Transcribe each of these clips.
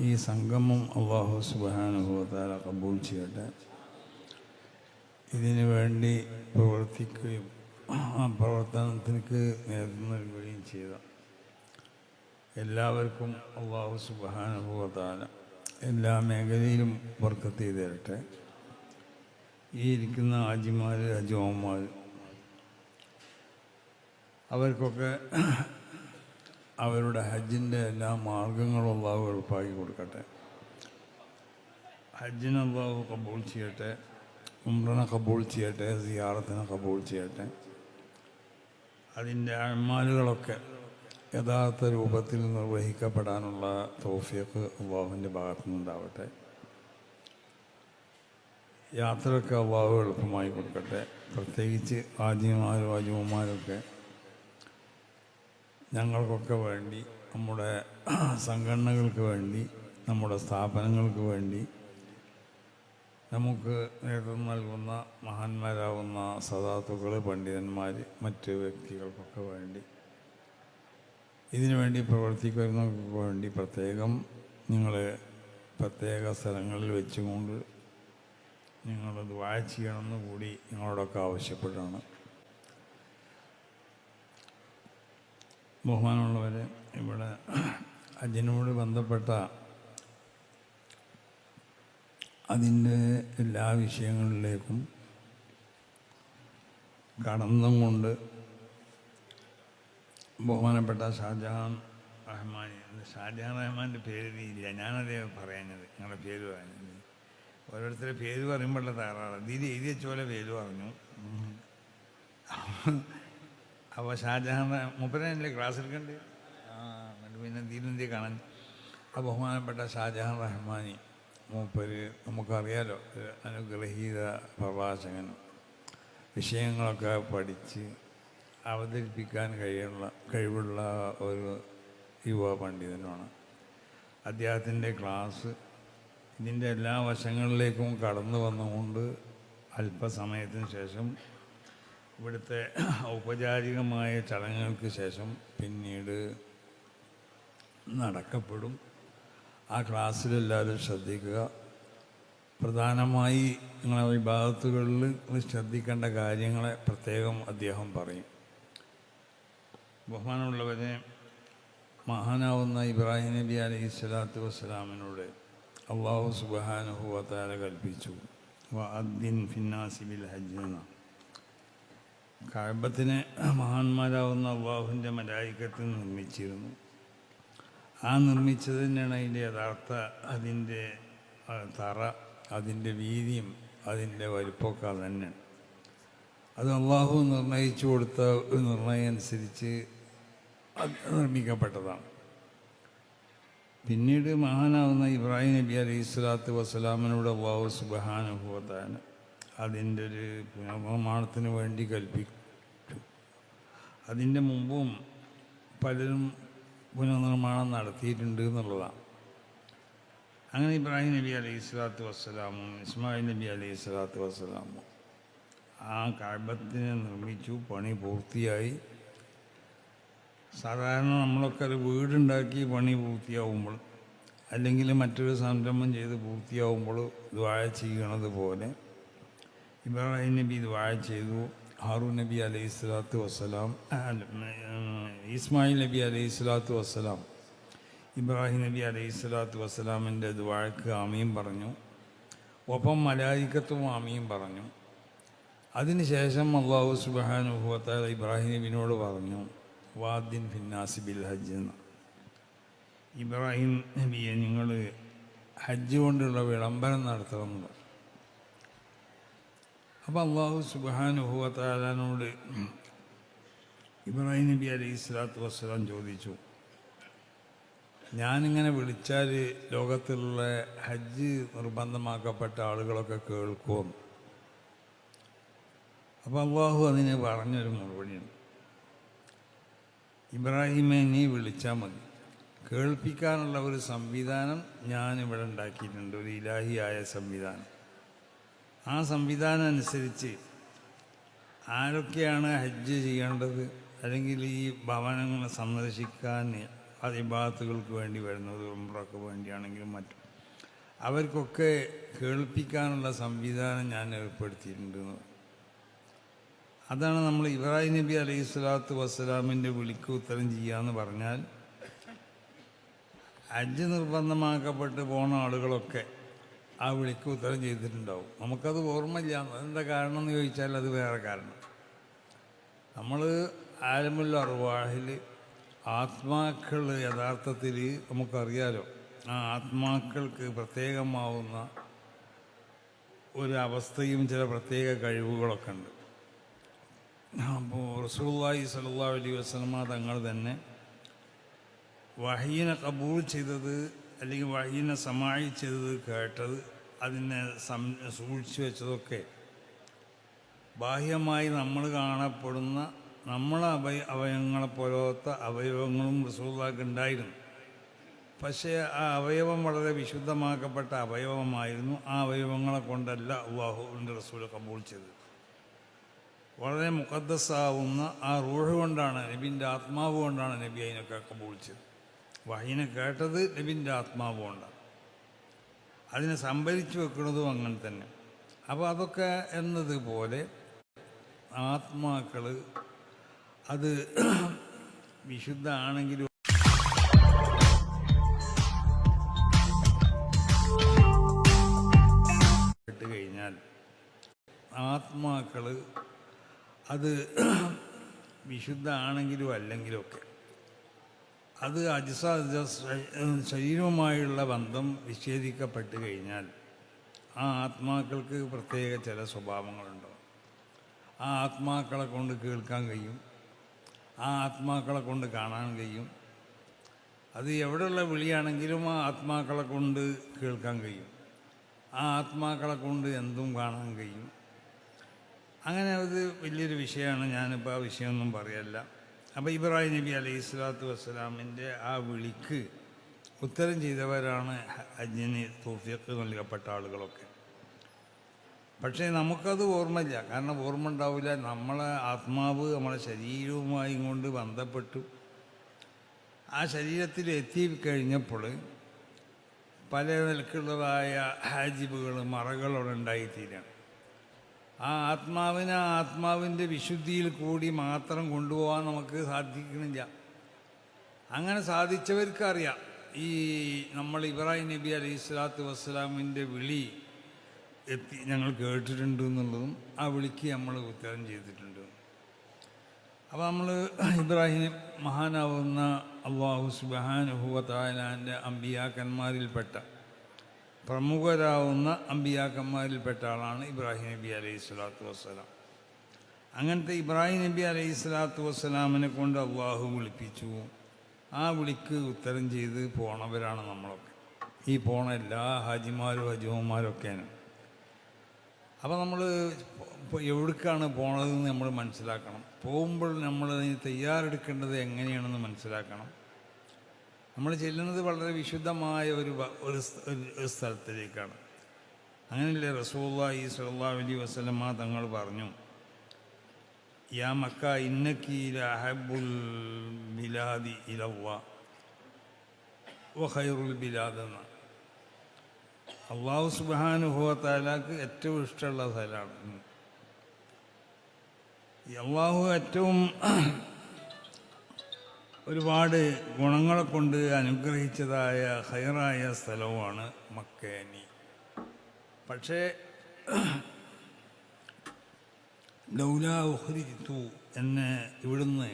ഈ സംഗമം അള്ളാഹു സുബാനുഭവത്താല കബൂൾ ചെയ്യട്ടെ. ഇതിനു വേണ്ടി പ്രവർത്തിക്കുകയും ആ പ്രവർത്തനത്തിലേക്ക് നേതൃത്വം നൽകുകയും ചെയ്ത എല്ലാവർക്കും അള്ളാഹു സുബാനുഭവത്താല എല്ലാ മേഖലയിലും വർക്കത്ത് ചെയ്ത് തരട്ടെ ഈ ഇരിക്കുന്ന ആജിമാർ അജോമാർ അവർക്കൊക്കെ അവരുടെ ഹജ്ജിന്റെ എല്ലാ മാർഗങ്ങളും അള്ളാഹു എളുപ്പമാക്കി കൊടുക്കട്ടെ. ഹജ്ജിനെ അള്ളാഹു കബൂൾ ചെയ്യട്ടെ ഉംറനെ കബൂൾ ചെയ്യട്ടെ സിയാറത്തിനെ കബൂൾ ചെയ്യട്ടെ. അതിന്റെ അമാലുകളൊക്കെ യഥാർത്ഥ രൂപത്തിൽ നിർവഹിക്കപ്പെടാനുള്ള തോഫിയൊക്കെ അള്ളാഹുവിന്റെ ഭാഗത്തു നിന്നുണ്ടാവട്ടെ യാത്രയൊക്കെ അള്ളാഹു എളുപ്പമായി കൊടുക്കട്ടെ. പ്രത്യേകിച്ച് ആദ്യമാരും ആജുമാരൊക്കെ ഞങ്ങൾക്കൊക്കെ വേണ്ടി നമ്മുടെ സംഘടനകൾക്ക് വേണ്ടി നമ്മുടെ സ്ഥാപനങ്ങൾക്ക് വേണ്ടി നമുക്ക് നേതൃത്വം നൽകുന്ന മഹാന്മാരാകുന്ന സദാത്തുക്കൾ പണ്ഡിതന്മാർ മറ്റ് വ്യക്തികൾക്കൊക്കെ വേണ്ടി ഇതിനുവേണ്ടി പ്രവർത്തിക്കുന്നവർക്ക് വേണ്ടി പ്രത്യേകം നിങ്ങൾ പ്രത്യേക സ്ഥലങ്ങളിൽ വെച്ചുകൊണ്ട് നിങ്ങൾ വായിച്ചു ചെയ്യണമെന്ന് കൂടി നിങ്ങളോടൊക്കെ ആവശ്യപ്പെട്ടാണ്. ബഹുമാനമുള്ളവരെ ഇവിടെ അജിനോട് ബന്ധപ്പെട്ട അതിന്റെ എല്ലാ വിഷയങ്ങളിലേക്കും കടന്നും കൊണ്ട് ബഹുമാനപ്പെട്ട ഷാജഹാൻ റഹ്മാൻ ഷാജഹാൻ റഹ്മാന്റെ പേര് ഇല്ല ഞാനതേ പറയാഞ്ഞത് നിങ്ങളുടെ പേര് പറഞ്ഞത്. ഓരോരുത്തരുടെ പേര് പറയുമ്പോഴുള്ള തകരാറ്. ഇതിൽ എഴുതി വെച്ച പോലെ പേര് പറഞ്ഞു. അപ്പോൾ ഷാജഹാൻ മുപ്പരല്ലേ ക്ലാസ് എടുക്കണ്ടേ? ആ എന്നിട്ട് പിന്നെ ദീനന്തി കാണാൻ. ആ ബഹുമാനപ്പെട്ട ഷാജഹാൻ റഹ്മാനി മൂപ്പര് നമുക്കറിയാലോ ഒരു അനുഗ്രഹീത പ്രഭാഷകൻ. വിഷയങ്ങളൊക്കെ പഠിച്ച് അവതരിപ്പിക്കാൻ കഴിയുള്ള കഴിവുള്ള ഒരു യുവ പണ്ഡിതനുമാണ്. അദ്ദേഹത്തിന്റെ ക്ലാസ് ഇതിന്റെ എല്ലാ വശങ്ങളിലേക്കും കടന്നു വന്നുകൊണ്ട് അല്പസമയത്തിന് ശേഷം ഇവിടുത്തെ ഔപചാരികമായ ചടങ്ങുകൾക്ക് ശേഷം പിന്നീട് നടക്കപ്പെടും. ആ ക്ലാസ്സിലെല്ലാവരും ശ്രദ്ധിക്കുക. പ്രധാനമായി നിങ്ങളെ വിഭാഗത്തുകളിൽ ശ്രദ്ധിക്കേണ്ട കാര്യങ്ങളെ പ്രത്യേകം അദ്ദേഹം പറയും. ബഹുമാനമുള്ളവരെ മഹാനാവുന്ന ഇബ്രാഹിം നബി അലൈഹി സ്വലാത്തു വസ്സലാമിനോട് അള്ളാഹു സുബാനുഹുവത്താല കൽപ്പിച്ചു. അദ്ദിൻ ഫിന്നാസിബിൽ ഹജ്ജ് എന്നാണ്. കഴബത്തിനെ മഹാന്മാരാവുന്ന അള്ളാഹുവിന്റെ മലായിക്കത്തിൽ നിർമ്മിച്ചിരുന്നു. ആ നിർമ്മിച്ചത് തന്നെയാണ് അതിന്റെ യഥാർത്ഥ അതിന്റെ തറ അതിന്റെ വീതിയും അതിന്റെ വലിപ്പമൊക്കെ തന്നെ. അത് അള്ളാഹു നിർണയിച്ചു കൊടുത്ത ഒരു നിർണയം അനുസരിച്ച് നിർമ്മിക്കപ്പെട്ടതാണ്. പിന്നീട് മഹാനാവുന്ന ഇബ്രാഹിം നബി അലൈഹി സ്വലാത്തു വസ്സലാമിനോട് അള്ളാഹു സുബഹാനുഭവത്താണ് അതിന്റെ ഒരു പുനർനിർമ്മാണത്തിന് വേണ്ടി കൽപ്പിച്ചു. അതിന്റെ മുമ്പും പലരും പുനർനിർമ്മാണം നടത്തിയിട്ടുണ്ട് എന്നുള്ളതാണ്. അങ്ങനെ ഇബ്രാഹിം നബി അലൈഹി സ്വലാത്തു വസ്സലാമും ഇസ്മായിൽ നബി അലൈഹി സ്വലാത്തു വസ്സലാമും ആ കാബത്തിനെ നിർമ്മിച്ചു പണി പൂർത്തിയായി. സാധാരണ നമ്മളൊക്കെ ഒരു വീടുണ്ടാക്കി പണി പൂർത്തിയാവുമ്പോൾ അല്ലെങ്കിൽ മറ്റൊരു സംരംഭം ചെയ്ത് പൂർത്തിയാവുമ്പോൾ ദ്വാഴ ചെയ്യണത് പോലെ ഇബ്രാഹിം നബി ദുവാ ചെയ്തു ഹാറൂ നബി അലൈഹി സ്വലാത്തു വസ്സലാം ഇസ്മായിൽ നബി അലൈഹി സ്വലാത്തു വസ്സലാം ഇബ്രാഹിം നബി അലൈഹി സ്വലാത്തു വസ്സലാമിന്റെ ദ്വാഴക്ക് ആമീൻ പറഞ്ഞു. ഒപ്പം മലായിക്കത്തും ആമീൻ പറഞ്ഞു. അതിനുശേഷം അള്ളാഹു സുബാനുഭവത്ത ഇബ്രാഹിം നബിനോട് പറഞ്ഞു വാദിൻ ഫിന്നാസി ബിൽ ഹജ്ജ് എന്ന്. ഇബ്രാഹിം നബിയെ നിങ്ങൾ ഹജ്ജ് കൊണ്ടുള്ള വിളംബരം നടത്തണമെന്ന് പറഞ്ഞു. അപ്പം അള്ളാഹു സുബാനുഭവത്താലാനോട് ഇബ്രാഹിം നബി അലൈഹി സ്വലാത്തു വസ്സലാം ചോദിച്ചു. ഞാനിങ്ങനെ വിളിച്ചാൽ ലോകത്തിലുള്ള ഹജ്ജ് നിർബന്ധമാക്കപ്പെട്ട ആളുകളൊക്കെ കേൾക്കുമെന്ന് അപ്പോൾ അള്ളാഹു അതിന് പറഞ്ഞൊരു മറുപടിയാണ്. ഇബ്രാഹിമെ നീ വിളിച്ചാൽ മതി. കേൾപ്പിക്കാനുള്ള ഒരു സംവിധാനം ഞാനിവിടെ ഉണ്ടാക്കിയിട്ടുണ്ട്. ഒരു ഇലാഹിയായ സംവിധാനം. ആ സംവിധാനം അനുസരിച്ച് ആരൊക്കെയാണ് ഹജ്ജ് ചെയ്യേണ്ടത്? അല്ലെങ്കിൽ ഈ ഭവനങ്ങൾ സന്ദർശിക്കാൻ അത് ഇബാത്തുകൾക്ക് വേണ്ടി വരുന്നത് ഉംറക്ക് വേണ്ടിയാണെങ്കിലും മറ്റും. അവർക്കൊക്കെ കേൾപ്പിക്കാനുള്ള സംവിധാനം ഞാൻ ഏർപ്പെടുത്തിയിട്ടുണ്ട്. അതാണ് നമ്മൾ ഇബ്രാഹിം നബി അലൈഹി സ്വലാത്തു വസ്സലാമിന്റെ വിളിക്ക് ഉത്തരം ചെയ്യാന്ന് പറഞ്ഞാൽ അഞ്ച് നിർബന്ധമാക്കപ്പെട്ട് പോണ ആളുകളൊക്കെ ആ വിളിക്ക് ഉത്തരം ചെയ്തിട്ടുണ്ടാവും. നമുക്കത് ഓർമ്മയില്ല. എന്താ കാരണം എന്ന് ചോദിച്ചാൽ അത് വേറെ കാരണം. നമ്മൾ ആലമുല്ല അറുവാഹിൽ ആത്മാക്കൾ യഥാർത്ഥത്തിൽ നമുക്കറിയാലോ ആ ആത്മാക്കൾക്ക് പ്രത്യേകമാവുന്ന ഒരവസ്ഥയും ചില പ്രത്യേക കഴിവുകളൊക്കെ ഉണ്ട്. അപ്പോൾ റസൂല്ലായി സല്ലാ അലി വസ്ലമ തങ്ങൾ തന്നെ വഹീനെ കബൂൾ ചെയ്തത് അല്ലെങ്കിൽ വഹീനെ സമായി ചെയ്തത് കേട്ടത് അതിനെ സം സൂക്ഷിച്ചു വെച്ചതൊക്കെ. ബാഹ്യമായി നമ്മൾ കാണപ്പെടുന്ന നമ്മളെ അവയ അവയവങ്ങളെ പോലത്തെ അവയവങ്ങളും റസൂള്ളാക്ക് ഉണ്ടായിരുന്നു. പക്ഷേ ആ അവയവം വളരെ വിശുദ്ധമാക്കപ്പെട്ട അവയവമായിരുന്നു. ആ അവയവങ്ങളെ കൊണ്ടല്ല അള്ളാഹുവിന്റെ റസൂൽ കബൂൾ ചെയ്തത്. വളരെ മുഖദ്സാവുന്ന ആ റൂഹ് കൊണ്ടാണ് നബിന്റെ ആത്മാവ് കൊണ്ടാണ് നബി അതിനൊക്കെ കബൂൾ ചെയ്തത്. വഹീനെ കേട്ടത് നബിന്റെ ആത്മാവ് കൊണ്ടാണ്. അതിനെ സംഭരിച്ചു വെക്കുന്നതും അങ്ങനെ തന്നെ. അപ്പോൾ അതൊക്കെ എന്നതുപോലെ ആത്മാക്കൾ അത് വിശുദ്ധ ആണെങ്കിലും കഴിഞ്ഞാൽ ആത്മാക്കൾ അത് വിശുദ്ധ ആണെങ്കിലും അല്ലെങ്കിലും ഒക്കെ അത് അജിസ ശരീരവുമായുള്ള ബന്ധം വിച്ഛേദിക്കപ്പെട്ട് കഴിഞ്ഞാൽ ആ ആത്മാക്കൾക്ക് പ്രത്യേക ചില സ്വഭാവങ്ങളുണ്ടോ. ആ ആത്മാക്കളെ കൊണ്ട് കേൾക്കാൻ കഴിയും. ആ ആത്മാക്കളെ കൊണ്ട് കാണാൻ കഴിയും. അത് എവിടെയുള്ള വിളിയാണെങ്കിലും ആ ആത്മാക്കളെ കൊണ്ട് കേൾക്കാൻ കഴിയും. ആ ആത്മാക്കളെ കൊണ്ട് എന്തും കാണാൻ കഴിയും. അങ്ങനെ അത് വലിയൊരു വിഷയമാണ്. ഞാനിപ്പോൾ ആ വിഷയമൊന്നും പറയല്ല. അപ്പോൾ ഇബ്രാഹിം നബി അലൈഹി സ്വലാത്തു വസ്സലാമിന്റെ ആ വിളിക്ക് ഉത്തരം ചെയ്തവരാണ് അജ്ഞന് തോഫിയക്ക് നൽകപ്പെട്ട ആളുകളൊക്കെ. പക്ഷേ നമുക്കത് ഓർമ്മയില്ല. കാരണം ഓർമ്മ ഉണ്ടാവില്ല. നമ്മളെ ആത്മാവ് നമ്മളെ ശരീരവുമായി കൊണ്ട് ബന്ധപ്പെട്ടു. ആ ശരീരത്തിൽ എത്തിക്കഴിഞ്ഞപ്പോൾ പല നിലക്കുള്ളതായ ഹാജിബുകൾ മറകളോടെ ഉണ്ടായിത്തീരാണ്. ആ ആത്മാവിനെ ആത്മാവിന്റെ വിശുദ്ധിയിൽ കൂടി മാത്രം കൊണ്ടുപോകാൻ നമുക്ക് സാധിക്കണില്ല അങ്ങനെ സാധിച്ചവർക്കറിയാം. ഈ നമ്മൾ ഇബ്രാഹിം നബി അലൈഹി സ്വലാത്തു വസ്സലാമിന്റെ വിളി എത്തി ഞങ്ങൾ കേട്ടിട്ടുണ്ട് എന്നുള്ളതും ആ വിളിക്ക് നമ്മൾ ഉത്തരം ചെയ്തിട്ടുണ്ട്. അപ്പോൾ നമ്മൾ ഇബ്രാഹിം മഹാനാവുന്ന അള്ളാഹു സുബാനുഹുവത്തായാലാന്റെ അമ്പിയാക്കന്മാരിൽപ്പെട്ട പ്രമുഖരാവുന്ന അമ്പിയാക്കന്മാരിൽപ്പെട്ട ആളാണ് ഇബ്രാഹിം നബി അലൈഹി സ്വലാത്തു വസ്സലാം. അങ്ങനത്തെ ഇബ്രാഹിം നബി അലൈഹി സ്വലാത്തു വസ്സലാമിനെ കൊണ്ട് അള്ളാഹു വിളിപ്പിച്ചു. ആ വിളിക്ക് ഉത്തരം ചെയ്ത് പോണവരാണ് നമ്മളൊക്കെ. ഈ പോണ എല്ലാ ഹാജിമാരും ഹജുമാരൊക്കെയാണ് അപ്പോൾ നമ്മൾ എവിടേക്കാണ് പോണതെന്ന് നമ്മൾ മനസ്സിലാക്കണം. പോകുമ്പോൾ നമ്മൾ അതിന് തയ്യാറെടുക്കേണ്ടത് എങ്ങനെയാണെന്ന് മനസ്സിലാക്കണം. നമ്മൾ ചെല്ലുന്നത് വളരെ വിശുദ്ധമായ ഒരു ഒരു സ്ഥ- ഒരു- ഒരു സ്ഥലത്തിലേക്കാണ്. അങ്ങനെയല്ലേ റസൂല്ലായി സല്ലാ അലി വസ്ലമ തങ്ങൾ പറഞ്ഞു യാ മക്ക ഇന്നക്കീല അഹബുൽ ബിലാദി ഇലവ വഹൈറുൽ ബിലാദ് എന്ന. അള്ളാഹു സുബാനുഭവത്താലാക്ക് ഏറ്റവും ഇഷ്ടമുള്ള സ്ഥലമാണ്. അള്ളാഹു ഏറ്റവും ഒരുപാട് ഗുണങ്ങളെ കൊണ്ട് അനുഗ്രഹിച്ചതായ ഹൈറായ സ്ഥലവുമാണ് മക്കേനി പക്ഷേ ലൗലാഹുരിത്തു എന്നെ ഇവിടുന്ന്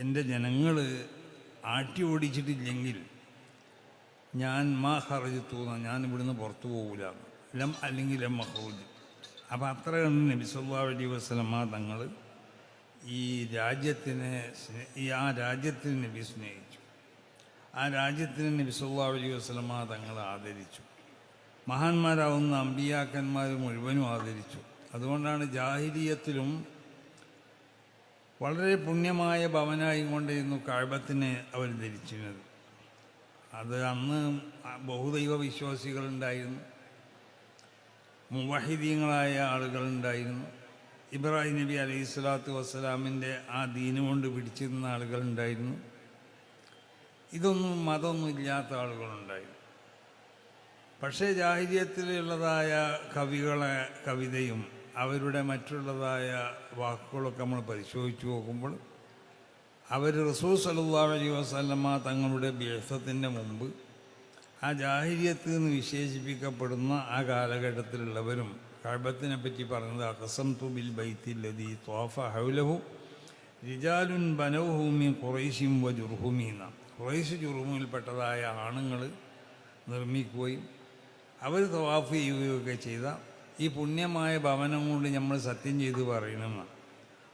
എന്റെ ജനങ്ങൾ ആട്ടി ഓടിച്ചിട്ടില്ലെങ്കിൽ ഞാൻ മാ ഹറജിത്തു ഞാൻ ഇവിടുന്ന് പുറത്തു പോകില്ല ലം അല്ലെങ്കിൽ ലം മഹൂജ് അപ്പം അത്ര നബി നബിസ്വല്ലാ അലൈ വസ്ലമ തങ്ങൾ ഈ രാജ്യത്തിനെ ഈ ആ രാജ്യത്തിന് നബി സ്നേഹിച്ചു. ആ രാജ്യത്തിന് നബി സല്ലാ അലൈഹി വസ്ലമ തങ്ങളെ ആദരിച്ചു. മഹാന്മാരാവുന്ന അമ്പിയാക്കന്മാർ മുഴുവനും ആദരിച്ചു. അതുകൊണ്ടാണ് ജാഹിരിയത്തിലും വളരെ പുണ്യമായ ഭവനായി കൊണ്ടിരുന്നു കാഴ്ബത്തിനെ അവർ ധരിച്ചിരുന്നത്. അത് അന്ന് ബഹുദൈവ വിശ്വാസികളുണ്ടായിരുന്നു മുവഹിദീങ്ങളായ ആളുകളുണ്ടായിരുന്നു ഇബ്രാഹിം നബി അലൈഹി സ്വലാത്തു വസ്സലാമിന്റെ ആ ദീനുകൊണ്ട് പിടിച്ചിരുന്ന ആളുകളുണ്ടായിരുന്നു. ഇതൊന്നും മതമൊന്നും ഇല്ലാത്ത ആളുകളുണ്ടായിരുന്നു. പക്ഷേ ജാഹിര്യത്തിലുള്ളതായ കവികളെ കവിതയും അവരുടെ മറ്റുള്ളതായ വാക്കുകളൊക്കെ നമ്മൾ പരിശോധിച്ച് നോക്കുമ്പോൾ അവർ റസൂൽ സല്ലല്ലാഹു അലൈഹി വസല്ലമ തങ്ങളുടെ ബേസത്തിന്റെ മുമ്പ് ആ ജാഹിര്യത്തിൽ നിന്ന് വിശേഷിപ്പിക്കപ്പെടുന്ന ആ കാലഘട്ടത്തിലുള്ളവരും കഴബത്തിനെ പറ്റി പറഞ്ഞത് അഖസം തുബിൽ ബൈത്തില്ലതി തോഫ ഹൗലഹു റിജാലുൻ ബനൗഹൂമി കുറേശിം വ ജുർഹുമീന്ന കുറേശ് ജുർഹുമിൽപ്പെട്ടതായ ആണുങ്ങൾ നിർമ്മിക്കുകയും അവർ തവാഫ് ചെയ്യുകയൊക്കെ ചെയ്ത ഈ പുണ്യമായ ഭവനം കൊണ്ട് നമ്മൾ സത്യം ചെയ്ത് പറയണമെന്നാണ്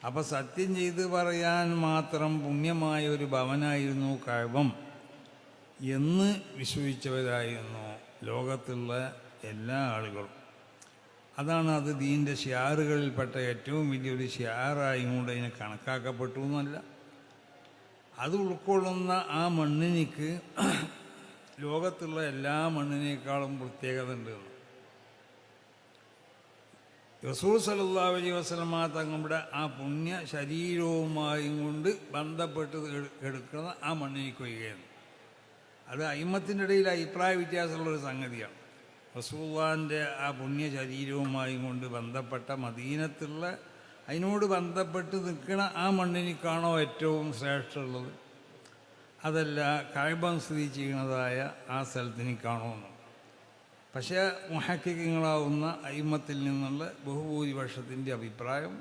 അപ്പോൾ സത്യം ചെയ്ത് പറയാൻ മാത്രം പുണ്യമായ ഒരു ഭവനായിരുന്നു കഴവം എന്ന് വിശ്വസിച്ചവരായിരുന്നു ലോകത്തുള്ള എല്ലാ ആളുകളും. അതാണ് അത് ദീന്റെ ഷിയാറുകളിൽപ്പെട്ട ഏറ്റവും വലിയൊരു ഷിയാറായും കൊണ്ട് അതിനെ കണക്കാക്കപ്പെട്ടു എന്നല്ല. അത് ഉൾക്കൊള്ളുന്ന ആ മണ്ണിനിക്ക് ലോകത്തുള്ള എല്ലാ മണ്ണിനേക്കാളും പ്രത്യേകത ഉണ്ട് റസൂൽ സല്ലല്ലാഹു അലൈഹി വസല്ലമ തങ്ങളുടെ ആ പുണ്യ ശരീരവുമായും കൊണ്ട് ബന്ധപ്പെട്ട് എടുക്കുന്ന ആ മണ്ണിനിക്ക് ഒഴിയുകയാണ് അത് അയിമത്തിന്റെ ഇടയിൽ അഭിപ്രായ വ്യത്യാസമുള്ളൊരു സംഗതിയാണ്. റസൂള്ളാന്റെ ആ പുണ്യ ശരീരവുമായി കൊണ്ട് ബന്ധപ്പെട്ട മദീനത്തുള്ള അതിനോട് ബന്ധപ്പെട്ട് നിൽക്കുന്ന ആ മണ്ണിനേക്കാണോ ഏറ്റവും ശ്രേഷ്ഠമുള്ളത്? അതല്ല കായബം സ്ഥിതി ചെയ്യുന്നതായ ആ സ്ഥലത്തിനേക്കാണോ എന്ന്. പക്ഷേ മുഹക്കിങ്ങളാവുന്ന അയിമത്തിൽ നിന്നുള്ള ബഹുഭൂരിപക്ഷത്തിന്റെ അഭിപ്രായം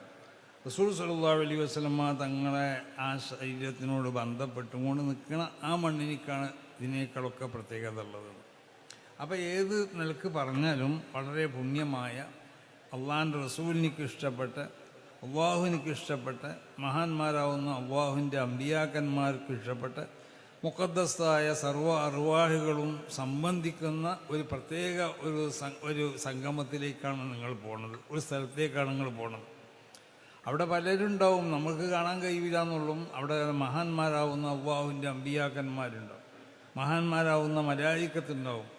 റസൂൽ സല്ലല്ലാഹു അലൈഹി വസ്ലമ്മ തങ്ങളെ ആ ശരീരത്തിനോട് ബന്ധപ്പെട്ടുകൊണ്ട് നിൽക്കുന്ന ആ മണ്ണിനേക്കാണ് ഇതിനേക്കാളൊക്കെ പ്രത്യേകത ഉള്ളത്. അപ്പോൾ ഏത് നിലയ്ക്ക് പറഞ്ഞാലും വളരെ പുണ്യമായ അള്ളാഹിന്റെ റസൂലിനിക്ക് ഇഷ്ടപ്പെട്ട് അള്ളാഹുവിനിക്ക് ഇഷ്ടപ്പെട്ട് മഹാന്മാരാവുന്ന അള്ളാഹുവിന്റെ അമ്പിയാക്കന്മാർക്ക് ഇഷ്ടപ്പെട്ട് മുക്കദ്സ്ഥായ സർവ അറിവാഹികളും സംബന്ധിക്കുന്ന ഒരു പ്രത്യേക ഒരു ഒരു സംഗമത്തിലേക്കാണ് നിങ്ങൾ പോണത്. ഒരു സ്ഥലത്തേക്കാണ് നിങ്ങൾ പോണത്. അവിടെ പലരും ഉണ്ടാവും നമുക്ക് കാണാൻ കഴിയില്ല എന്നുള്ളൂ അവിടെ മഹാന്മാരാവുന്ന അവ്വാഹുവിന്റെ അമ്പിയാക്കന്മാരുണ്ടാവും. മഹാന്മാരാവുന്ന മലായിക്കത്തുണ്ടാവും.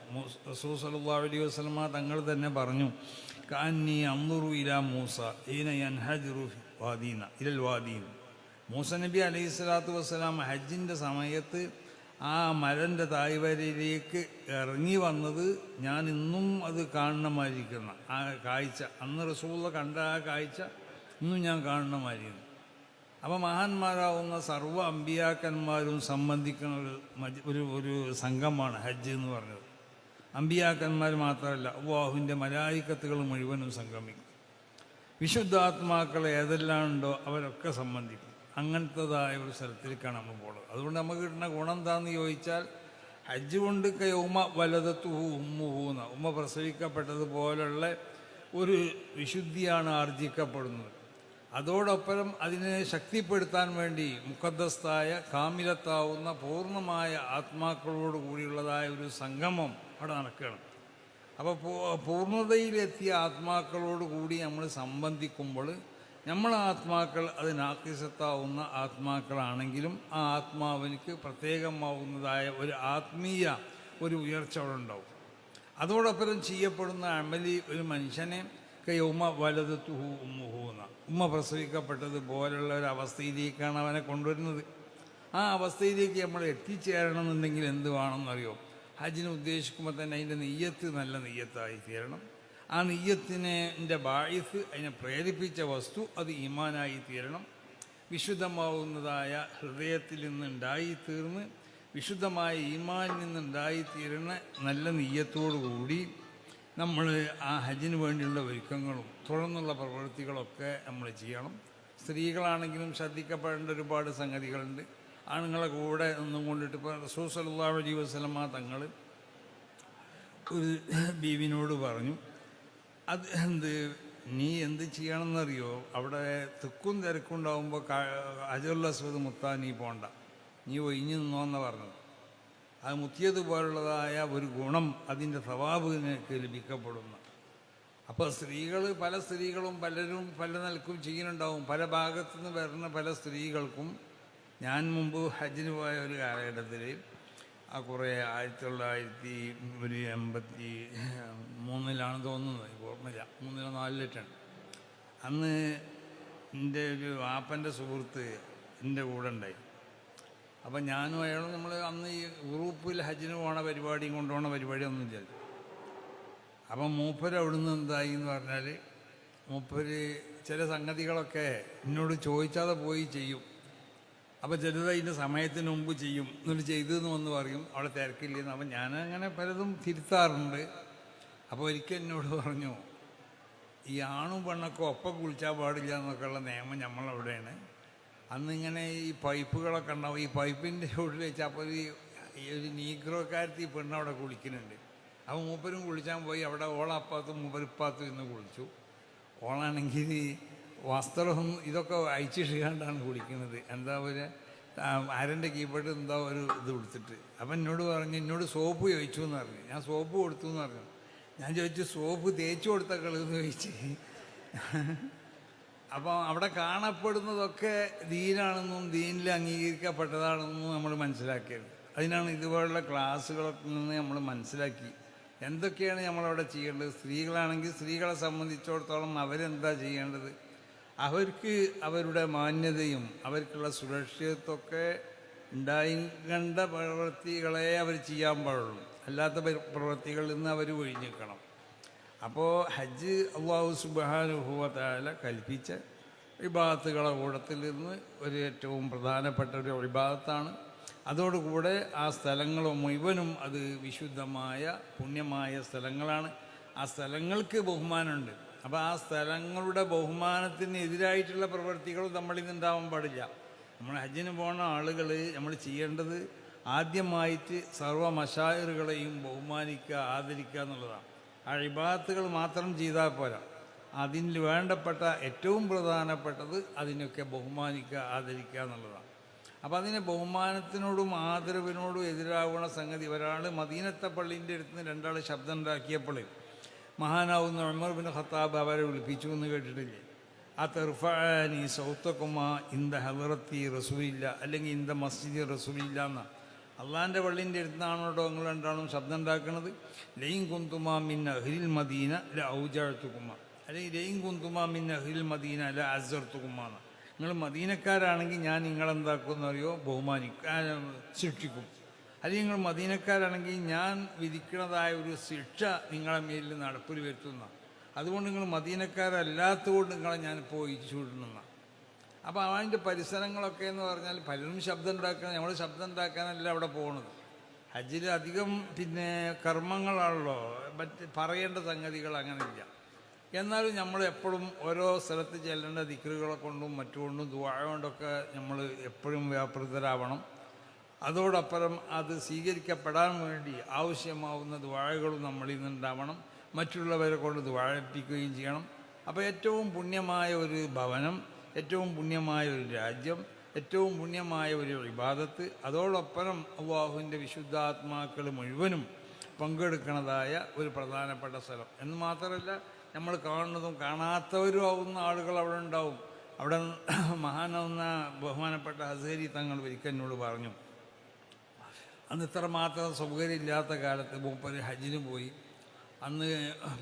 റസൂൽ സല്ലല്ലാഹു അലൈഹി വസല്ലമ തങ്ങൾ തന്നെ പറഞ്ഞു കാന്നി അമ്മുറു ഇല മൂസ ഈന ഇലൽ മൂസ നബി അലൈഹി സ്വലാത്തു വസ്സലാം ഹജ്ജിന്റെ സമയത്ത് ആ മരന്റെ തായ്വരയിലേക്ക് ഇറങ്ങി വന്നത് ഞാൻ ഇന്നും അത് കാണണമായിരിക്കണം ആ കാഴ്ച. അന്ന് റസൂള്ള കണ്ട ആ കാഴ്ച ഇന്നും ഞാൻ കാണണമായിരുന്നു അപ്പോൾ മഹാന്മാരാവുന്ന സർവ അമ്പിയാക്കന്മാരും സംബന്ധിക്കുന്ന ഒരു ഒരു സംഘമാണ് ഹജ്ജ് എന്ന് പറഞ്ഞത്. അമ്പിയാക്കന്മാർ മാത്രമല്ല അള്ളാഹുവിന്റെ മലായിക്കത്തുകൾ മുഴുവനും സംഗമിക്കും. വിശുദ്ധാത്മാക്കൾ ഏതെല്ലാം ഉണ്ടോ അവരൊക്കെ സംബന്ധിക്കും. അങ്ങനത്തതായ ഒരു സ്ഥലത്തിലേക്കാണ് നമ്മൾ പോകുന്നത് അതുകൊണ്ട് നമുക്ക് കിട്ടുന്ന ഗുണം എന്താണെന്ന് ചോദിച്ചാൽ ഹജ്ജ് കൊണ്ട് ഉമ്മ വലതത്തു ഉമ്മുഹൂന്ന ഉമ്മ പ്രസവിക്കപ്പെട്ടതുപോലുള്ള ഒരു വിശുദ്ധിയാണ് ആർജിക്കപ്പെടുന്നത്. അതോടൊപ്പം അതിനെ ശക്തിപ്പെടുത്താൻ വേണ്ടി മുഖദ്ദസ്തായ കാമിലത്താവുന്ന പൂർണമായ ആത്മാക്കളോട് കൂടിയുള്ളതായ ഒരു സംഗമം അവിടെ നടക്കുകയാണ്. അപ്പോൾ പൂർണതയിലെത്തിയ ആത്മാക്കളോട് കൂടി നമ്മൾ സംബന്ധിക്കുമ്പോൾ നമ്മൾ ആത്മാക്കൾ അത് നാക്കിസത്താവുന്ന ആത്മാക്കളാണെങ്കിലും ആ ആത്മാവിനിക്ക് പ്രത്യേകമാവുന്നതായ ഒരു ആത്മീയ ഒരു ഉയർച്ച അവിടെ ഉണ്ടാവും. അതോടൊപ്പം ചെയ്യപ്പെടുന്ന അമലി ഒരു മനുഷ്യനെ ഉമ്മ ഉമ്മുഹു ഉമ്മുഹൂന്ന ഉമ്മ പ്രസവിക്കപ്പെട്ടതുപോലുള്ള ഒരു അവസ്ഥയിലേക്കാണ് അവനെ കൊണ്ടുവരുന്നത്. ആ അവസ്ഥയിലേക്ക് നമ്മൾ എത്തിച്ചേരണമെന്നുണ്ടെങ്കിൽ എന്ത് വേണമെന്നറിയോ? ഹജ്ജിനെ ഉദ്ദേശിക്കുമ്പോൾ തന്നെ അതിന്റെ നെയ്യത്ത് നല്ല നെയ്യത്തായി തീരണം. ആ നെയ്യത്തിനെ ബായിസ് അതിനെ പ്രേരിപ്പിച്ച വസ്തു അത് ഈമാനായി തീരണം. വിശുദ്ധമാവുന്നതായ ഹൃദയത്തിൽ നിന്നുണ്ടായി തീർന്ന് വിശുദ്ധമായ ഈമാനിൽ നിന്നുണ്ടായി തീരുന്ന നല്ല നെയ്യത്തോടു കൂടി നമ്മൾ ആ ഹജ്ജിന് വേണ്ടിയുള്ള ഒരുക്കങ്ങളും തുടർന്നുള്ള പ്രവൃത്തികളൊക്കെ നമ്മൾ ചെയ്യണം. സ്ത്രീകളാണെങ്കിലും ശ്രദ്ധിക്കപ്പെടേണ്ട ഒരുപാട് സംഗതികളുണ്ട്. ആണുങ്ങളെ കൂടെ നിന്നും കൊണ്ടിട്ട് ഇപ്പോൾ റസൂൽ സല്ലല്ലാഹു അലൈഹി വസല്ലമ തങ്ങൾ ഒരു ബീവിനോട് പറഞ്ഞു അത് എന്ത് നീ എന്ത് ചെയ്യണമെന്നറിയോ? അവിടെ തിക്കും തിരക്കുണ്ടാവുമ്പോൾ അജറുൽ അസ്വദ് മുത്താൻ നീ പോണ്ട. നീ ഒഴിഞ്ഞു നിന്നോന്ന പറഞ്ഞത്. അത് മുത്തിയതുപോലുള്ളതായ ഒരു ഗുണം അതിന്റെ സ്വഭാവ് നിനക്ക് ലഭിക്കപ്പെടുന്നു. അപ്പോൾ സ്ത്രീകൾ പല സ്ത്രീകളും പലരും പല നിലക്കും ചെയ്യുന്നുണ്ടാവും. പല ഭാഗത്തു നിന്ന് വരുന്ന പല സ്ത്രീകൾക്കും ഞാൻ മുമ്പ് ഹജ്ജിന് പോയ ഒരു കാലഘട്ടത്തിൽ ആ കുറേ ആയിരത്തി തൊള്ളായിരത്തി ഒരു എൺപത്തി മൂന്നിലാണ് തോന്നുന്നത്. ഓർമ്മയില്ല. മൂന്നിലോ നാലിലിട്ടാണ് അന്ന് എന്റെ ഒരു ആപ്പന്റെ സുഹൃത്ത് എന്റെ കൂടെ ഉണ്ടായി. അപ്പം ഞാനും അയാളും നമ്മൾ അന്ന് ഈ ഗ്രൂപ്പിൽ ഹജ്ജിന് പോണ പരിപാടിയും കൊണ്ടുപോണ പരിപാടിയൊന്നും ഇല്ല. അപ്പം മൂപ്പര് അവിടുന്ന് എന്തായി എന്ന് പറഞ്ഞാൽ മൂപ്പര് ചില സംഗതികളൊക്കെ എന്നോട് ചോദിച്ചാതെ പോയി ചെയ്യും. അപ്പോൾ ചിലത് അതിന്റെ സമയത്തിന് മുമ്പ് ചെയ്യും. എന്നിട്ട് ചെയ്തതെന്ന് വന്ന് പറയും അവിടെ തിരക്കില്ലെന്ന്. അപ്പം ഞാനങ്ങനെ പലതും തിരുത്താറുണ്ട്. അപ്പോൾ ഒരിക്കൽ എന്നോട് പറഞ്ഞു ഈ ആണും പെണ്ണൊക്കെ ഒപ്പം കുളിച്ചാൽ പാടില്ല എന്നൊക്കെയുള്ള നിയമം നമ്മളവിടെയാണ് അന്നിങ്ങനെ ഈ പൈപ്പുകളൊക്കെ ഉണ്ടാവും. ഈ പൈപ്പിന്റെ ഉള്ളിൽ വെച്ച് അപ്പോൾ ഈ ഒരു നീഗ്രോക്കാരത്തി പെണ്ണവിടെ കുളിക്കുന്നുണ്ട്. അപ്പോൾ മൂപ്പരും കുളിച്ചാൽ പോയി. അവിടെ ഓളപ്പാത്തും മൂപ്പരിപ്പാത്തും ഇന്ന് കുളിച്ചു. ഓളാണെങ്കിൽ വസ്ത്രവും ഇതൊക്കെ അയച്ചിട്ടുകൊണ്ടാണ് കുളിക്കുന്നത്. എന്താ ഒരു ആരന്റെ കീബോർഡ് എന്താ ഒരു ഇത് കൊടുത്തിട്ട്. അപ്പം എന്നോട് പറഞ്ഞു എന്നോട് സോപ്പ് ചോദിച്ചു എന്ന് പറഞ്ഞു. ഞാൻ സോപ്പ് കൊടുത്തു എന്ന് പറഞ്ഞു. ഞാൻ ചോദിച്ചു സോപ്പ് തേച്ചു കൊടുത്ത കളെന്ന് ചോദിച്ചു. അപ്പോൾ അവിടെ കാണപ്പെടുന്നതൊക്കെ ദീനാണെന്നും ദീനിൽ അംഗീകരിക്കപ്പെട്ടതാണെന്നും നമ്മൾ മനസ്സിലാക്കിയത്. അതിനാണ് ഇതുപോലുള്ള ക്ലാസ്സുകളൊക്കെ നിന്ന് നമ്മൾ മനസ്സിലാക്കി. എന്തൊക്കെയാണ് നമ്മളവിടെ ചെയ്യേണ്ടത്? സ്ത്രീകളാണെങ്കിൽ സ്ത്രീകളെ സംബന്ധിച്ചിടത്തോളം അവരെന്താ ചെയ്യേണ്ടത്? അവർക്ക് അവരുടെ മാന്യതയും അവർക്കുള്ള സുരക്ഷിതത്വമൊക്കെ ഉണ്ടായിക്കണ്ട പ്രവൃത്തികളെ അവർ ചെയ്യാൻ പാടുള്ളൂ. അല്ലാത്ത പരി- പ്രവൃത്തികളിൽ നിന്ന് അവർ ഒഴിഞ്ഞിക്കണം അപ്പോൾ ഹജ്ജ് അള്ളാഹു സുബാനുഭവത്താല കൽപ്പിച്ച വിഭാഗത്തുകളെ കൂടത്തിൽ നിന്ന് ഒരു ഏറ്റവും പ്രധാനപ്പെട്ട ഒരു വിഭാഗത്താണ് അതോടുകൂടെ ആ സ്ഥലങ്ങൾ മുഴുവനും അത് വിശുദ്ധമായ പുണ്യമായ സ്ഥലങ്ങളാണ്. ആ സ്ഥലങ്ങൾക്ക് ബഹുമാനമുണ്ട്. അപ്പോൾ ആ സ്ഥലങ്ങളുടെ ബഹുമാനത്തിന് എതിരായിട്ടുള്ള പ്രവൃത്തികൾ നമ്മളിൽ നിന്നുണ്ടാവാൻ പാടില്ല. നമ്മൾ ഹജ്ജിന് പോകുന്ന ആളുകൾ നമ്മൾ ചെയ്യേണ്ടത് ആദ്യമായിട്ട് സർവ മഷായറുകളെയും ബഹുമാനിക്കുക ആദരിക്കുക എന്നുള്ളതാണ്. ആ ഇബാത്തുകൾ മാത്രം ചെയ്താൽ പോരാ. അതിന് വേണ്ടപ്പെട്ട ഏറ്റവും പ്രധാനപ്പെട്ടത് അതിനൊക്കെ ബഹുമാനിക്കുക ആദരിക്കുക എന്നുള്ളതാണ്. അപ്പോൾ അതിനെ ബഹുമാനത്തിനോടും ആദരവിനോടും എതിരാകുന്ന സംഗതി. ഒരാൾ മദീനത്തെ പള്ളീന്റെ അടുത്ത് നിന്ന് രണ്ടാൾ ശബ്ദം ഉണ്ടാക്കിയപ്പോൾ മഹാനാവുന്ന ഉമർ ബിൻ ഖത്താബ് അവരെ വിളിപ്പിച്ചു എന്ന് കേട്ടിട്ടില്ലേ? ആ തെർഫാനി സൗത്തക്കുമ ഇന്ത ഹലറത്തി റസൂലില്ല അല്ലെങ്കിൽ ഇന്ത മസ്ജിദ് റസൂലില്ല എന്നാണ് അള്ളാന്റെ വള്ളിന്റെ അടുത്താണോ നിങ്ങൾ രണ്ടാണോ ശബ്ദം ഉണ്ടാക്കുന്നത് ലൈൻ കുന്തുമാ മിൻ അഹിൽ മദീന ല ഔജാഴ്ത്തുക്കുമ അല്ലെങ്കിൽ ലൈൻ കുന്തുമാ മിൻ അഹിൽ മദീന ല അസർത്തുക്കുമ നിങ്ങൾ മദീനക്കാരാണെങ്കിൽ ഞാൻ നിങ്ങളെന്താക്കുമെന്നറിയോ ബഹുമാനിക്കും. ശിക്ഷിക്കും അല്ലെങ്കിൽ നിങ്ങൾ മദീനക്കാരാണെങ്കിൽ ഞാൻ വിധിക്കുന്നതായ ഒരു ശിക്ഷ നിങ്ങളെ മേലിൽ നടപ്പിൽ വരുത്തുന്ന. അതുകൊണ്ട് നിങ്ങൾ മദീനക്കാരല്ലാത്തതുകൊണ്ട് നിങ്ങളെ ഞാൻ പോയിച്ചു വിടുന്ന അപ്പോൾ അതിന്റെ പരിസരങ്ങളൊക്കെ എന്ന് പറഞ്ഞാൽ പലരും ശബ്ദം ഉണ്ടാക്കാൻ നമ്മൾ ശബ്ദം ഉണ്ടാക്കാനല്ല അവിടെ പോകുന്നത് ഹജ്ജിൽ അധികം പിന്നെ കർമ്മങ്ങളാണല്ലോ മറ്റ് പറയേണ്ട സംഗതികൾ അങ്ങനെയില്ല. എന്നാലും നമ്മൾ എപ്പോഴും ഓരോ സ്ഥലത്ത് ചെല്ലേണ്ട ദിക്കറുകളെ കൊണ്ടും മറ്റുകൊണ്ടും ദുവാഴ കൊണ്ടൊക്കെ നമ്മൾ എപ്പോഴും വ്യാപൃതരാവണം. അതോടൊപ്പം അത് സ്വീകരിക്കപ്പെടാൻ വേണ്ടി ആവശ്യമാവുന്ന ദ്വാഴകളും നമ്മളിൽ നിന്നുണ്ടാവണം മറ്റുള്ളവരെ കൊണ്ട് ദ്വാഴപ്പിക്കുകയും ചെയ്യണം. അപ്പോൾ ഏറ്റവും പുണ്യമായ ഒരു ഭവനം ഏറ്റവും പുണ്യമായ ഒരു രാജ്യം ഏറ്റവും പുണ്യമായ ഒരു വിവാദത്ത് അതോടൊപ്പം അള്ളാഹുവിന്റെ വിശുദ്ധാത്മാക്കൾ മുഴുവനും പങ്കെടുക്കുന്നതായ ഒരു പ്രധാനപ്പെട്ട സ്ഥലം. എന്ന് മാത്രമല്ല നമ്മൾ കാണുന്നതും കാണാത്തവരും ആവുന്ന ആളുകൾ അവിടെ ഉണ്ടാവും. അവിടെ മഹാനാവുന്ന ബഹുമാനപ്പെട്ട ഹസേരി തങ്ങൾ ഒരിക്കൽ പറഞ്ഞു അന്ന് ഇത്ര മാത്രം സൗകര്യമില്ലാത്ത കാലത്ത് മൂപ്പർ ഹജ്ജിന് പോയി. അന്ന്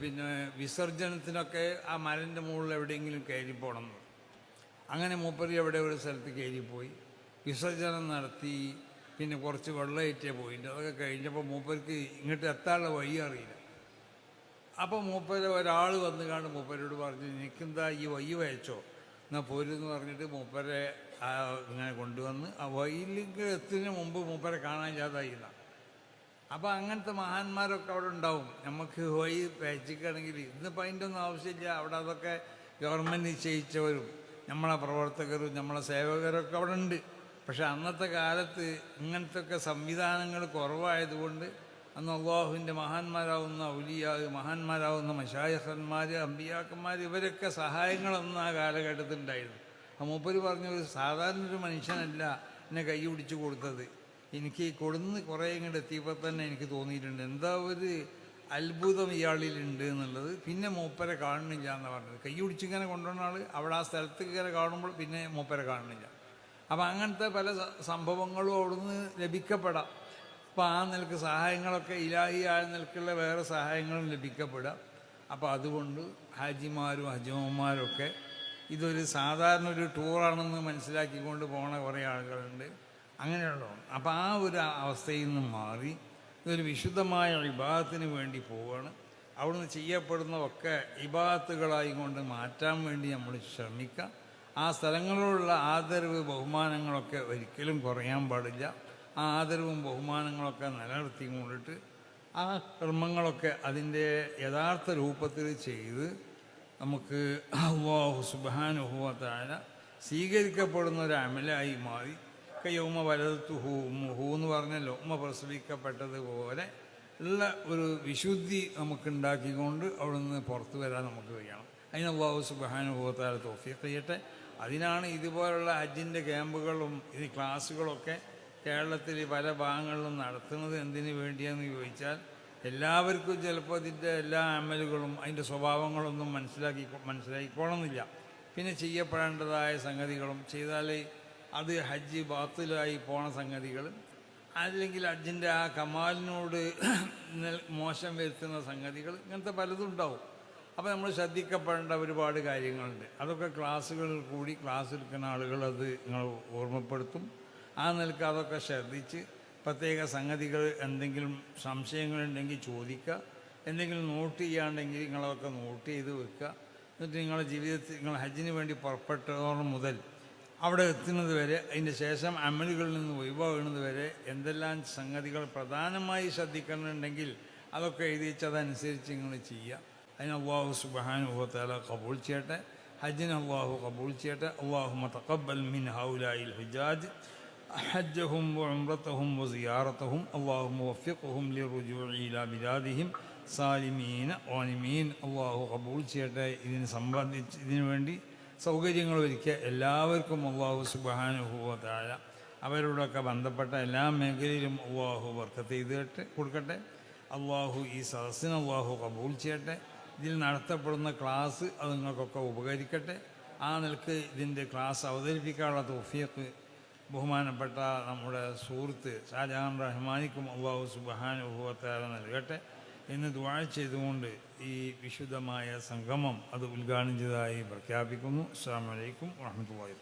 പിന്നെ വിസർജനത്തിനൊക്കെ ആ മലന്റെ മുകളിൽ എവിടെയെങ്കിലും കയറി പോകണം അങ്ങനെ മൂപ്പര് എവിടെ ഒരു സ്ഥലത്ത് കയറിപ്പോയി. വിസർജനം നടത്തി പിന്നെ കുറച്ച് വെള്ളമേറ്റേ പോയിട്ട് അതൊക്കെ കഴിഞ്ഞപ്പോൾ മൂപ്പർക്ക് ഇങ്ങോട്ട് എത്താനുള്ള വഴി അറിയില്ല. അപ്പോൾ മൂപ്പര് ഒരാൾ വന്ന് കാണും മൂപ്പരോട് പറഞ്ഞു എനിക്കെന്താ ഈ വഴി വയച്ചോ? എന്നാൽ പോരെന്ന് പറഞ്ഞിട്ട് മൂപ്പരെ ഇങ്ങനെ കൊണ്ടുവന്ന് ആ എത്തുന്നതിന് മുമ്പ് മൂപ്പരെ കാണാൻ ചാതായില്ല അപ്പോൾ അങ്ങനത്തെ മഹാന്മാരൊക്കെ അവിടെ ഉണ്ടാവും. നമുക്ക് പോയി പേച്ചിക്കാണെങ്കിൽ ഇന്നിപ്പോൾ അതിന്റെ ഒന്നും ആവശ്യമില്ല. അവിടെ അതൊക്കെ ഗവൺമെന്റ് നിശ്ചയിച്ചവരും നമ്മളെ പ്രവർത്തകരും നമ്മളെ സേവകരൊക്കെ അവിടെ ഉണ്ട്. പക്ഷെ അന്നത്തെ കാലത്ത് ഇങ്ങനത്തെ ഒക്കെ സംവിധാനങ്ങൾ കുറവായതുകൊണ്ട് അന്ന് അള്ളാഹുവിന്റെ മഹാന്മാരാവുന്ന ഔലിയാ മഹാന്മാരാവുന്ന മഷായഹന്മാർ അമ്പിയാക്കന്മാർ ഇവരൊക്കെ സഹായങ്ങളൊന്നും ആ കാലഘട്ടത്തിൽ ഉണ്ടായിരുന്നു മൂപ്പര് പറഞ്ഞ ഒരു സാധാരണ ഒരു മനുഷ്യനല്ല എന്നെ കൈ പിടിച്ചു കൊടുത്തത്. എനിക്ക് കൊടുന്ന് കുറേ ഇങ്ങോട്ട് എത്തിയപ്പോൾ തന്നെ എനിക്ക് തോന്നിയിട്ടുണ്ട്. എന്താ ഒരു അത്ഭുതം ഇയാളിലുണ്ട് എന്നുള്ളത്. പിന്നെ മൂപ്പരെ കാണുന്നില്ല എന്ന് പറഞ്ഞത്. കൈ പിടിച്ചിങ്ങനെ കൊണ്ടുവന്ന ആൾ അവിടെ ആ സ്ഥലത്ത് ഇങ്ങനെ കാണുമ്പോൾ പിന്നെ മൂപ്പരെ കാണുന്നില്ല. അപ്പം അങ്ങനത്തെ പല സംഭവങ്ങളും അവിടുന്ന് ലഭിക്കപ്പെടാം. അപ്പോൾ ആ നിലയ്ക്ക് സഹായങ്ങളൊക്കെ ഇലാഹി ഇലാഹിയായ നിലക്കുള്ള വേറെ സഹായങ്ങളും ലഭിക്കപ്പെടാം. അപ്പോൾ അതുകൊണ്ട് ഹാജിമാരും ഹജോമാരൊക്കെ ഇതൊരു സാധാരണ ഒരു ടൂറാണെന്ന് മനസ്സിലാക്കിക്കൊണ്ട് പോണ കുറേ ആളുകളുണ്ട്. അങ്ങനെയുള്ള അപ്പോൾ ആ ഒരു അവസ്ഥയിൽ നിന്ന് മാറി ഇതൊരു വിശുദ്ധമായ വിഭാഗത്തിന് വേണ്ടി പോവുകയാണ് അവിടുന്ന് ചെയ്യപ്പെടുന്നതൊക്കെ ഇബാത്തുകളായി കൊണ്ട് മാറ്റാൻ വേണ്ടി നമ്മൾ ശ്രമിക്കുക ആ സ്ഥലങ്ങളിലുള്ള ആദരവ് ബഹുമാനങ്ങളൊക്കെ ഒരിക്കലും കുറയാൻ പാടില്ല. ആ ആദരവും ബഹുമാനങ്ങളൊക്കെ നിലനിർത്തി കൊണ്ടിട്ട് ആ കർമ്മങ്ങളൊക്കെ അതിന്റെ യഥാർത്ഥ രൂപത്തിൽ ചെയ്ത് നമുക്ക് അള്ളാഹു സുബാനുഭവത്തായ സ്വീകരിക്കപ്പെടുന്ന ഒരു അമലായി മാറി. കയ്യൗമ വലതു ഹൂ ഹൂ എന്ന് പറഞ്ഞല്ലോ. ഉമ്മ പ്രസവിക്കപ്പെട്ടതുപോലെ ഉള്ള ഒരു വിശുദ്ധി നമുക്ക് ഉണ്ടാക്കിക്കൊണ്ട് അവിടെ നിന്ന് പുറത്തു വരാൻ നമുക്ക് കഴിയണം. അതിന് അള്ളാഹു സുബാനുഭവത്താൽ തോഫിയൊക്കെ ചെയ്യട്ടെ. അതിനാണ് ഇതുപോലുള്ള ഹജ്ജിന്റെ ക്യാമ്പുകളും ഇത് ക്ലാസ്സുകളൊക്കെ കേരളത്തിൽ പല ഭാഗങ്ങളിലും നടത്തുന്നത്. എന്തിനു വേണ്ടിയെന്ന് ചോദിച്ചാൽ എല്ലാവർക്കും ചിലപ്പോൾ ഇതിന്റെ എല്ലാ അമലുകളും അതിന്റെ സ്വഭാവങ്ങളൊന്നും മനസ്സിലാക്കി മനസ്സിലാക്കിക്കോളുന്നില്ല പിന്നെ ചെയ്യപ്പെടേണ്ടതായ സംഗതികളും ചെയ്താലേ അത് ഹജ്ജ് ബാത്തിലായി പോണ സംഗതികൾ അല്ലെങ്കിൽ ഹജ്ജിന്റെ ആ കമാലിനോട് മോശം വരുത്തുന്ന സംഗതികൾ ഇങ്ങനത്തെ പലതും ഉണ്ടാവും. അപ്പോൾ നമ്മൾ ശ്രദ്ധിക്കപ്പെടേണ്ട ഒരുപാട് കാര്യങ്ങളുണ്ട്. അതൊക്കെ ക്ലാസ്സുകളിൽ കൂടി ക്ലാസ് എടുക്കുന്ന ആളുകൾ അത് നിങ്ങൾ ഓർമ്മപ്പെടുത്തും. ആ നിലയ്ക്ക് അതൊക്കെ ശ്രദ്ധിച്ച് പ്രത്യേക സംഗതികൾ എന്തെങ്കിലും സംശയങ്ങളുണ്ടെങ്കിൽ ചോദിക്കുക. എന്തെങ്കിലും നോട്ട് ചെയ്യാണ്ടെങ്കിൽ നിങ്ങളതൊക്കെ നോട്ട് ചെയ്ത് വെക്കുക. എന്നിട്ട് നിങ്ങളുടെ ജീവിതത്തിൽ നിങ്ങൾ ഹജ്ജിന് വേണ്ടി പുറപ്പെട്ടതോളം മുതൽ അവിടെ എത്തുന്നത് വരെ അതിന്റെ ശേഷം അമലുകളിൽ നിന്ന് ഒഴിവാകുന്നത് വരെ എന്തെല്ലാം സംഗതികൾ പ്രധാനമായി ശ്രദ്ധിക്കണമെന്നുണ്ടെങ്കിൽ അതൊക്കെ എഴുതി വെച്ചതനുസരിച്ച് നിങ്ങൾ ചെയ്യുക. അതിന് അള്ളാഹു സുബാനുഭവത്താല കബൂൾ ചെയ്യട്ടെ. ഹജ്ജിന് അള്ളാഹു കബൂൾ ചെയ്യട്ടെ. അള്ളാഹു തക്കബൽ മിൻ ഹൗലായിൽ ഹിജാജ്. حجهم وعمرتهم وزيارتهم اللهم وفقهم للرجوع إلى بلادهم സാലിമീന ഓനിമീൻ അള്ളാഹു കബൂൾ ചെയ്യട്ടെ ഇതിന് സംബന്ധിച്ച് ഇതിനു വേണ്ടി സൗകര്യങ്ങൾ ഒരുക്കിയ എല്ലാവർക്കും അള്ളാഹു സുബാനുഭവത്തായ അവരോടൊക്കെ ബന്ധപ്പെട്ട എല്ലാ മേഖലയിലും അള്ളാഹു വർക്കത്ത് ചെയ്തിട്ട് കൊടുക്കട്ടെ അള്ളാഹു ഈ സദസ്സിന് അള്ളാഹു കബൂൾ ചെയ്യട്ടെ ഇതിൽ നടത്തപ്പെടുന്ന ക്ലാസ് അത് നിങ്ങൾക്കൊക്കെ ഉപകരിക്കട്ടെ ആ നിലക്ക് ഇതിൻ്റെ ക്ലാസ് അവതരിപ്പിക്കാനുള്ള തോഫിയക്ക് ബഹുമാനപ്പെട്ട നമ്മുടെ സുഹൃത്ത് ഷാജഹാൻ റഹ്മാനിക്കും അള്ളാഹു സുബാനുഭവത്താല നൽകട്ടെ. എന്ന് ദ്വാഴ ചെയ്തുകൊണ്ട് ഈ വിശുദ്ധമായ സംഗമം അത് ഉദ്ഘാടനം ചെയ്തതായി പ്രഖ്യാപിക്കുന്നു. അസ്സാം വലൈക്കും വാഹമത്തുള്ളി